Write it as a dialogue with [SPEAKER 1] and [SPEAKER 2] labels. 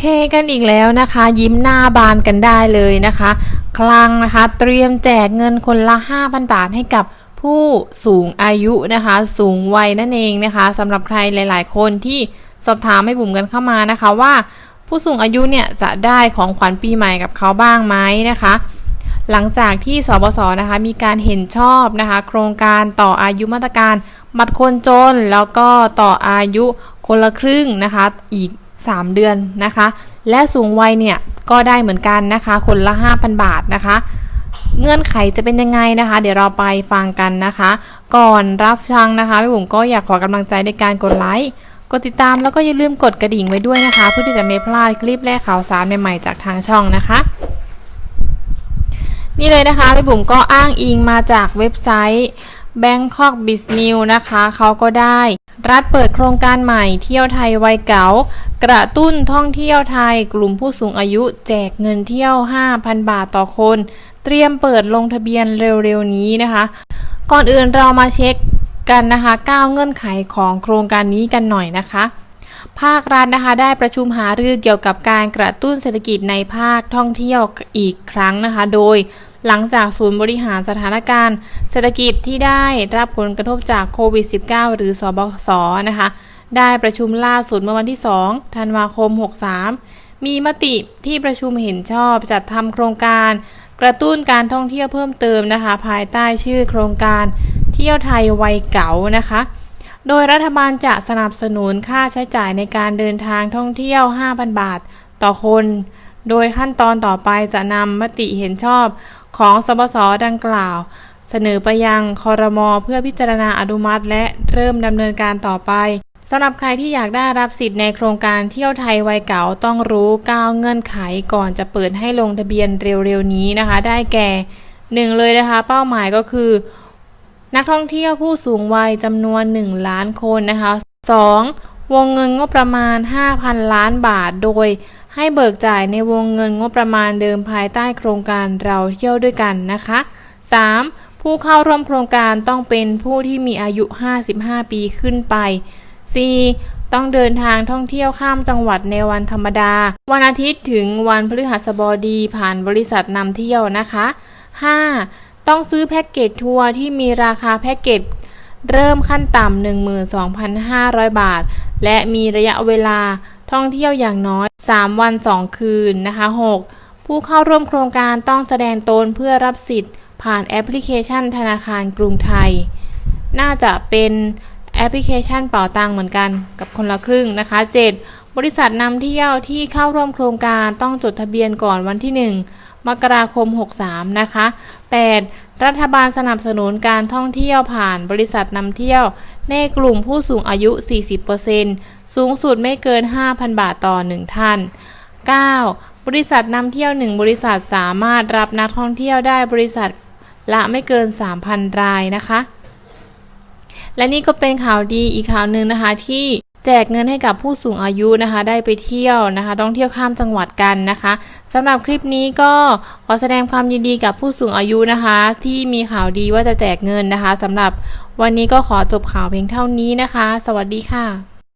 [SPEAKER 1] เฮกันอีกแล้วนะคะ ยิ้มหน้าบานกันได้เลยนะคะ คลังนะคะ เตรียมแจกเงินคนละ 5,000 บาทให้กับผู้สูงอายุนะคะ สูงวัยนั่นเองนะคะสำหรับใครหลาย ๆ คนที่สอบถามให้บุ๋มกันเข้ามานะคะ ว่าผู้สูงอายุเนี่ยจะได้ของขวัญปีใหม่กับเขาบ้างไหมนะคะ หลังจากที่สบศนะคะ มีการเห็นชอบนะคะ โครงการต่ออายุมาตรการบัตรคนจน แล้วก็ต่ออายุคนละครึ่งนะคะอีก 3 เดือนนะคะ และสูงวัยเนี่ยก็ได้เหมือนกันนะคะ คนละ 5,000 บาทนะคะ เงื่อนไขจะเป็นยังไงนะคะ เดี๋ยวเราไปฟังกันนะคะ ก่อนรับฟังนะคะพี่บุ๋มก็อยากขอกำลังใจในการกดไลค์กดติดตามแล้วก็อย่าลืมกดกระดิ่งไว้ด้วยนะคะ เพื่อที่จะไม่พลาดคลิปและข่าวสารใหม่ๆจากทางช่องนะคะ นี่เลยนะคะพี่บุ๋มก็อ้างอิงมาจากเว็บไซต์ Bangkok b i z n e w นะคะ เขาก็ได้ รัฐเปิดโครงการใหม่เที่ยวไทยวัยเก๋ากระตุ้นท่องเที่ยวไทยกลุ่มผู้สูงอายุแจกเงินเที่ยว 5,000 บาทต่อคน เตรียมเปิดลงทะเบียนเร็วๆนี้นะคะ ก่อนอื่นเรามาเช็คกันนะคะ 9 เงื่อนไขของโครงการนี้กันหน่อยนะคะ ภาครัฐนะคะได้ประชุมหารือเกี่ยวกับการกระตุ้นเศรษฐกิจในภาคท่องเที่ยวอีกครั้งนะคะ โดย หลังจากศูนย์บริหารสถานการณ์ เศรษฐกิจที่ได้รับผลกระทบจากโควิด -19 หรือสบศนะคะได้ประชุมล่าสุดเมื่อวันที่ 2 ธันวาคม 63 มีมติที่ประชุมเห็นชอบจัดทำโครงการ กระตุ้นการท่องเที่ยวเพิ่มเติมนะคะ ภายใต้ชื่อโครงการเที่ยวไทยวัยเก๋านะคะ โดยรัฐบาลจะสนับสนุนค่าใช้จ่ายในการเดินทางท่องเที่ยว 5,000 บาทต่อคน โดยขั้นตอนต่อไปจะนำมติเห็นชอบ ของสบศดังกล่าว เสนอไปยังคอรมอเพื่อพิจารณาอนุมัติ และเริ่มดำเนินการต่อไปสำหรับใครที่อยากได้รับสิทธิ์ในโครงการเที่ยวไทยวัยเก่าต้องรู้ 9 เงื่อนไขก่อนจะเปิดให้ลงทะเบียนเร็วๆนี้นะคะ ได้แก่ 1 เลยนะคะ เป้าหมายก็คือ นักท่องเที่ยวผู้สูงวัยจำนวน 1 ล้านคนนะคะ 2. วงเงินงบประมาณ 5,000 ล้านบาท โดย ให้เบิกจ่ายในวงเงินงบประมาณเดิมภายใต้โครงการเราเที่ยวด้วยกันนะคะ 3. ผู้เข้าร่วมโครงการต้องเป็นผู้ที่มีอายุ 55 ปีขึ้นไป 4. ต้องเดินทางท่องเที่ยวข้ามจังหวัดในวันธรรมดา วันอาทิตย์ถึงวันพฤหัสบดีผ่านบริษัทนำเที่ยวนะคะ 5. ต้องซื้อแพ็กเกจทัวร์ที่มีราคาแพ็กเกจเริ่มขั้นต่ำ12,500 บาท และมีระยะเวลาท่องเที่ยวอย่างน้อย 3 วัน 2 คืนนะคะ 6. ผู้เข้าร่วมโครงการต้องแสดงตนเพื่อรับสิทธิ์ ผ่านแอปพลิเคชันธนาคารกรุงไทย น่าจะเป็นแอปพลิเคชันเป่าตังเหมือนกันกับคนละครึ่งนะคะ 7. บริษัทนำเที่ยวที่เข้าร่วมโครงการต้องจดทะเบียนก่อนวันที่ 1 มกราคม 63 นะคะ 8. รัฐบาลสนับสนุนการท่องเที่ยวผ่านบริษัทนำเที่ยว ในกลุ่มผู้สูงอายุ 40%สูงสุดไม่เกิน 5,000 บาทต่อ 1 ท่าน 9. บริษัทนำเที่ยว 1 บริษัทสามารถรับนักท่องเที่ยวได้บริษัทละไม่เกิน 3,000 รายนะคะ และนี่ก็เป็นข่าวดีอีกข่าวหนึ่งนะคะที่ แจกเงินให้กับผู้สูงอายุนะคะ ได้ไปเที่ยวนะคะต้องเที่ยวข้ามจังหวัดกันนะคะสำหรับคลิปนี้ก็ขอแสดงความยินดีกับผู้สูงอายุนะคะ ที่มีข่าวดีว่าจะแจกเงินนะคะสำหรับวันนี้ก็ขอจบข่าวเพียงเท่านี้นะคะ สวัสดีค่ะ